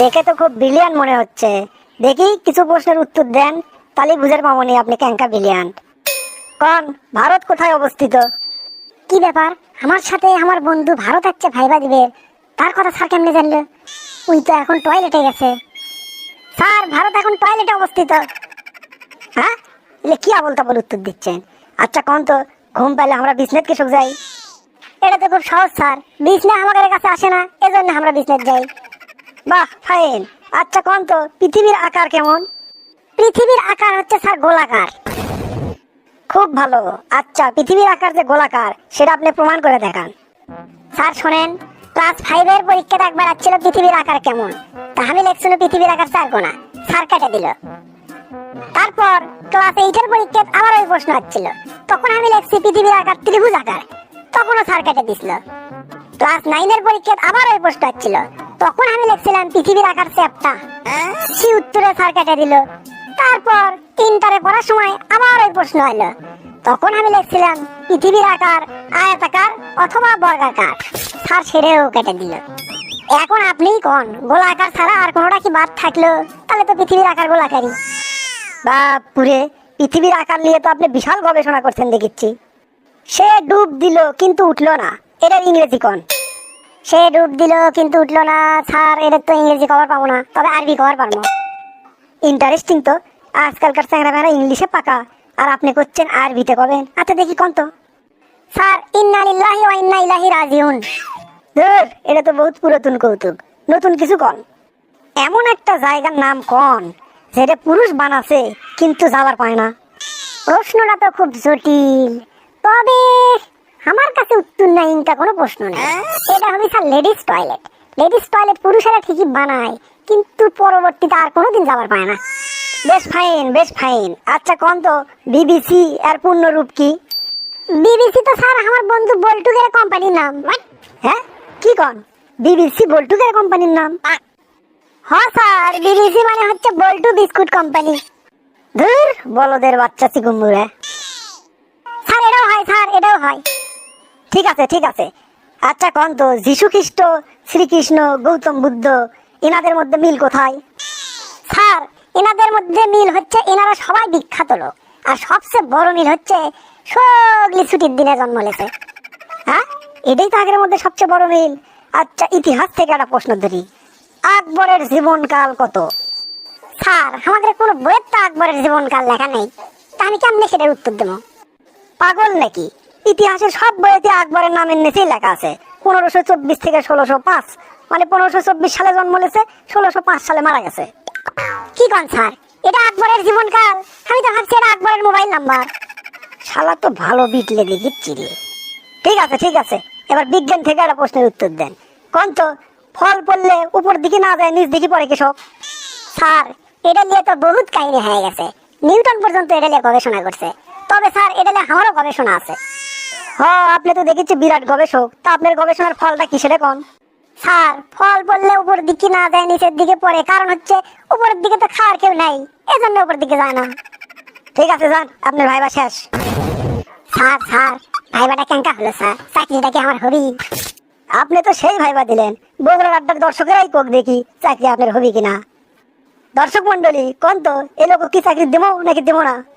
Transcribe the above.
দেখে তো খুব ব্রিলিয়ান মনে হচ্ছে। দেখি কিছু প্রশ্নের উত্তর দেন তাহলে বুঝে পাবনি আপনি ক্যাঙ্কা ব্রিলিয়ান্ট কন, ভারত কোথায় অবস্থিত? কি ব্যাপার? আমার সাথে আমার বন্ধু ভারত যাচ্ছে ভাইবা দিবে। তার কথা স্যার কেমনে জানলো? উই তো এখন টয়লেটে গেছে। স্যার, ভারত এখন টয়লেটে অবস্থিত। হ্যাঁ? এলে কি আবল তাবল উত্তর দিচ্ছেন? আচ্ছা কোন তো, ঘুম পেলে আমরা বিজনেস কৃষক যাই। এটা তো খুব সহজ, স্যার। বিজনেস আমাদের কাছে আসে না, এজন্য আমরা বিজনেস যাই। বাহ, ফাইন। আচ্ছা কোন তো? পৃথিবীর আকার কেমন? পৃথিবীর আকার হচ্ছে স্যার গোলাকার। খুব ভালো। আচ্ছা পৃথিবীর আকার যে গোলাকার, সেটা আপনি প্রমাণ করে দেখান। স্যার, শোনেন, ক্লাস ফাইভের পরীক্ষাতে একবার আসছিল পৃথিবীর আকার কেমন? তা আমি লিখছিল পৃথিবীর আকার চার গোনা। স্যার কেটে দিল। তারপর ক্লাস এইটের পরীক্ষায় আবার ওই প্রশ্ন আসছিল। তখন আমি লিখছি পৃথিবীর আকার ত্রিভুজ আকার। তখনও স্যার কেটে দিছিল। ক্লাস নাইনের পরীক্ষায় আবার ওই প্রশ্ন আসছিল। তখন আমি লিখছিলাম পৃথিবীর আকার চ্যাপ্টা সে উত্তরে স্যার কেটে দিল। তারপর তিনটারে পড়ার সময় আবার ওই প্রশ্ন এলো তখন আমি লিখছিলাম, পৃথিবীর আকার আয়তাকার অথবা বর্গাকার। স্যার সেরেও কেটে দিল। এখন আপনিই কোন? গোলাকার ছাড়া আর কোনোটা কি বাদ থাকল? তাহলে তো পৃথিবীর আকার গোলাকারই। বাপুরে, পৃথিবীর আকার নিয়ে তো আপনি বিশাল গবেষণা করছেন, দেখিচ্ছি। সে ডুব দিল, কিন্তু উঠল না। এটার ইংরেজি কোন? সে ডুব দিল, কিন্তু উঠল না। স্যার এটার তো ইংরেজি খবর পাবো না। তবে আরবি কভার পারব। ইন্টারেস্টিং তো। আজকালকার চ্যাংরা ইংলিশে পাকা। আর আপনি করছেন আরবিতে কবেন? আচ্ছা দেখি কোন তো। স্যার, ইন্না লিল্লাহি ওয়া ইন্না রাজিউন। ধুর, এটা তো বহুত পুরাতন কৌতুক। নতুন কিছু কন? এমন একটা জায়গার নাম কন যেটা পুরুষ বানাছে, কিন্তু যাওয়ার পায় না? প্রশ্নটা তো খুব জটিল। তবে আমার কাছে উত্তর নাই ইনকা কোনো প্রশ্ন নেই। এটা হবে sir ladies toilet ladies toilet পুরুষেরা ঠিকই বানায়, কিন্তু পরবর্তীতে আর কোনোদিন যাবার পায় না। বেশ ফাইন বেশ ফাইন আচ্ছা কোন তো? বিবিসি এর পূর্ণরূপ কি? বিবিসি তো স্যার আমার বন্ধু বল্টুকের কোম্পানির নাম। হ্যাঁ? কি কন? বিবিসি বল্টুকের কোম্পানির নাম। হ্যাঁ স্যার বিবিসি মানে হচ্ছে বল্টু বিস্কুট কোম্পানি ধুর, বলদের বাচ্চা চিকুম্বুরে স্যার, এটাও হয়, স্যার, এটাও হয়। ঠিক আছে ঠিক আছে। আচ্ছা কন তো? যীশু খ্রিস্ট শ্রীকৃষ্ণ, গৌতম বুদ্ধ এনাদের মধ্যে মিল কোথায়? স্যার এনাদের মধ্যে মিল হচ্ছে এনারা সবাই বিখ্যাত লোক। আর সবচেয়ে বড় মিল হচ্ছে সগলি ছুটির দিনে জন্ম লেছে। হ্যাঁ? এটাই তো আগের মধ্যে সবচেয়ে বড় মিল। আচ্ছা ইতিহাস থেকে একটা প্রশ্ন ধরি। আকবরের জীবনকাল কত? স্যার, আমাদের কোনো বইয়ের তো আকবরের জীবনকাল লেখা নেই। তা আমি কেমনে সেটার উত্তর দেবো? পাগল নাকি? ইতিহাসের সব বইতে আকবরের নামের নিচেই লেখা আছে। পনেরোশো চব্বিশ থেকে ষোলোশো পাঁচ। মানে পনেরোশো চব্বিশ সালে জন্ম নিয়েছে ষোলোশো পাঁচ সালে মারা গেছে। কি কন স্যার? এটা আকবরের জীবনকাল আমি তো ভাবছি এটা আকবরের মোবাইল নাম্বার। শালা তো ভালো বিটলে দেখিচ্ছি রে। ঠিক আছে ঠিক আছে। এবার বিজ্ঞান থেকে একটা প্রশ্নের উত্তর দেন। কোন তো, ফল পড়লে উপর দিকে না যায়, নিচ দিকে পড়ে কৃষক। স্যার, এটা নিয়ে তো বহুত কাহিনী হয়ে গেছে। নিউটন পর্যন্ত এটা নিয়ে গবেষণা করছে। তবে স্যার, এটা নিয়ে আমারও গবেষণা আছে। হ আপনি তো দেখেছি বিরাট গবেষক। তা আপনার গবেষণার ফলটা কিসের কন? স্যার ফল পড়লে উপর দিকে না যায় নিচের দিকে পড়ে। কারণ হচ্ছে উপরের দিকে তো খাওয়ার কেউ নাই। এজন্য উপর দিকে যায় না। ঠিক আছে যান আপনার ভাইবা শেষ। স্যার স্যার ভাইবাটা কেঙ্কা হলো স্যার? চাকরিটা কি আমার হবি? আপনি তো সেই ভাইবা দিলেন। বগুড়ার আড্ডার দর্শকেরাই কোক দেখি চাকরি আপনার হবি কিনা। দর্শক মন্ডলী কোন তো এ লোক কি চাকরি দেবো নাকি দেবো না?